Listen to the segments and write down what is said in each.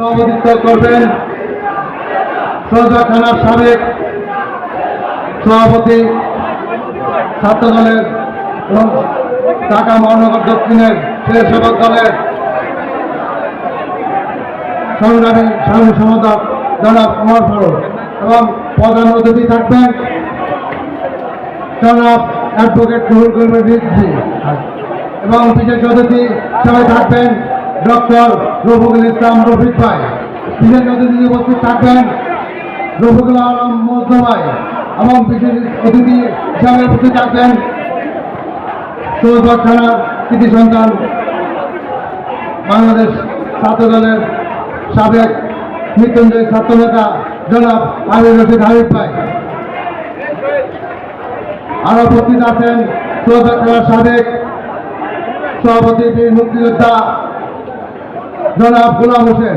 সভাপতিত্ব করবেন সৌজা থানার সাবেক সভাপতি ছাত্র দলের এবং ঢাকা মহানগর দক্ষিণের স্বেচ্ছাসেবক দলের সংগ্রামী স্বামী সমদক জনাব কুমার ফারুক এবং প্রধান অতিথি থাকবেন জনাব অ্যাডভোকেট নুরুল করিমের এবং বিশেষ অতিথি হিসাবে থাকবেন ডক্টর রফিকুল ইসলাম রফিক ভাই বিশেষ অতিথি উপস্থিত থাকবেন, রফিকুল আলম মজনু ভাই এবং বিশেষ অতিথি হিসাবে উপস্থিত থাকবেন। সৌরভ কৃতি সন্তান, বাংলাদেশ ছাত্র দলের সাবেক মৃত্যুঞ্জয় ছাত্র নেতা জনাব আমির রশিদ হাবিব ভাই। আরও উপস্থিত আছেন সৌরভ সাবেক সভাপতি মুক্তিযোদ্ধা জনাব গোলাম হোসেন,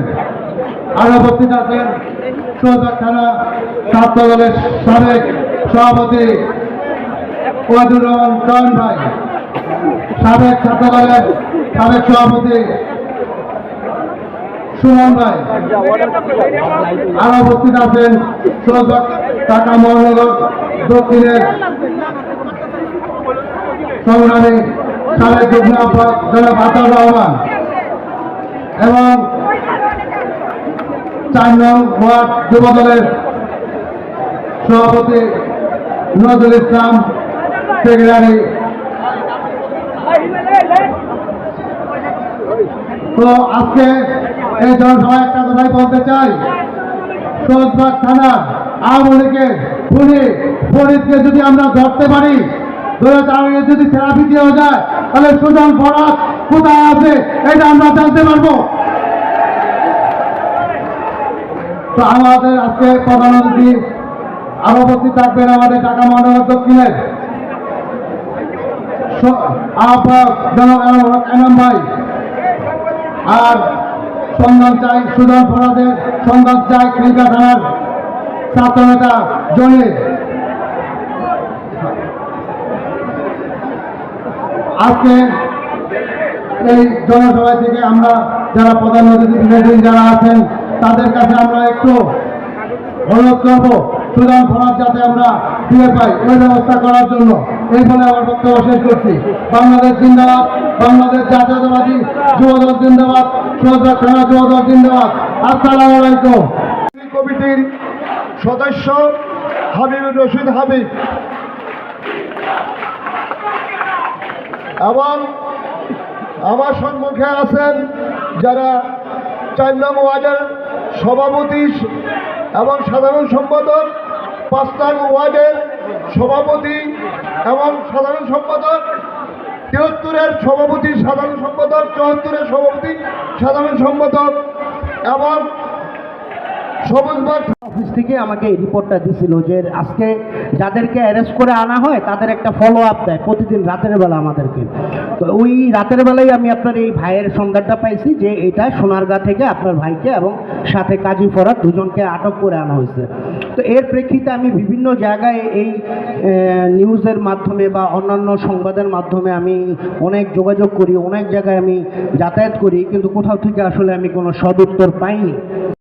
আরও উপস্থিত আছেন সৌরভ থানা ছাত্র দলের সাবেক সভাপতি ওয়াদুর রহমান চয়ন ভাই, সাবেক ছাত্র দলের সাবেক সভাপতি সুমন ভাই, আরও উপস্থিত আছেন সৌরভ ঢাকা মহানগর দক্ষিণের সংগ্রামী সাবেক যুগ্ম জনাব আতাউর রহমান। এবং চার নং ওয়ার্ড যুব দলের সভাপতি নজরুল ইসলাম, সেক্রেটারি তো আজকে এই জনসভায় একটা কথাই বলতে চাই। সৈয়দবাগ থানা আওয়ামী লীগের খুনি ফরিদকে যদি আমরা ধরতে পারি যদি থেরাপি যায়, তাহলে সুজন কোথায় আছে? এটা আমরা জানতে পারব। তো আমাদের আজকে আরও উপস্থিত থাকবেন আমাদের দক্ষিণের ভাই। আর সন্ধান চাই সুজন ফরাদের সন্ধান চাই খিলকা থানার ছাত্র নেতা আজকে এই জনসভা থেকে আমরা যারা প্রধান অতিথি বিশেষ যারা আছেন, তাদের কাছে আমরা একটু অনুরোধ করব সুদান ফরাদ যাতে আমরা ফিরে পাই ওই ব্যবস্থা করার জন্য। এই বলে আমার বক্তব্য শেষ করছি। বাংলাদেশ জিন্দাবাদ, বাংলাদেশ জাতীয়তাবাদী যুবদল জিন্দাবাদ সৌদার থানা যুবদল জিন্দাবাদ। আসসালামু আলাইকুম। কমিটির সদস্য হাবিবুর রশিদ হাবিব। এবং আমার সম্মুখে আছেন যারা চার নং ওয়ার্ডের সভাপতি এবং সাধারণ সম্পাদক পাঁচ নং ওয়ার্ডের সভাপতি এবং সাধারণ সম্পাদক, তিহত্তরের সভাপতি, সাধারণ সম্পাদক, চুয়াত্তরের সভাপতি, সাধারণ সম্পাদক এবং সবুজবাগ অফিস থেকে আমাকে এই রিপোর্টটা দিছিল যে আজকে যাদেরকে অ্যারেস্ট করে আনা হয়, তাদের একটা ফলো আপ দেয় প্রতিদিন রাতের বেলা আমাদেরকে। তো ওই রাতের বেলায় আমি আপনার এই ভাইয়ের সংবাদটা পাইছি যে এটা সোনারগাঁ থেকে আপনার ভাইকে এবং সাথে কাজী ফরাত দুজনকে আটক করে আনা হয়েছে। তো এর প্রেক্ষিতে আমি বিভিন্ন জায়গায় এই নিউজের মাধ্যমে বা অন্যান্য সংবাদের মাধ্যমে আমি অনেক যোগাযোগ করি, অনেক জায়গায় আমি যাতায়াত করি, কিন্তু কোথাও থেকে আসলে আমি কোনো সদুত্তর পাইনি।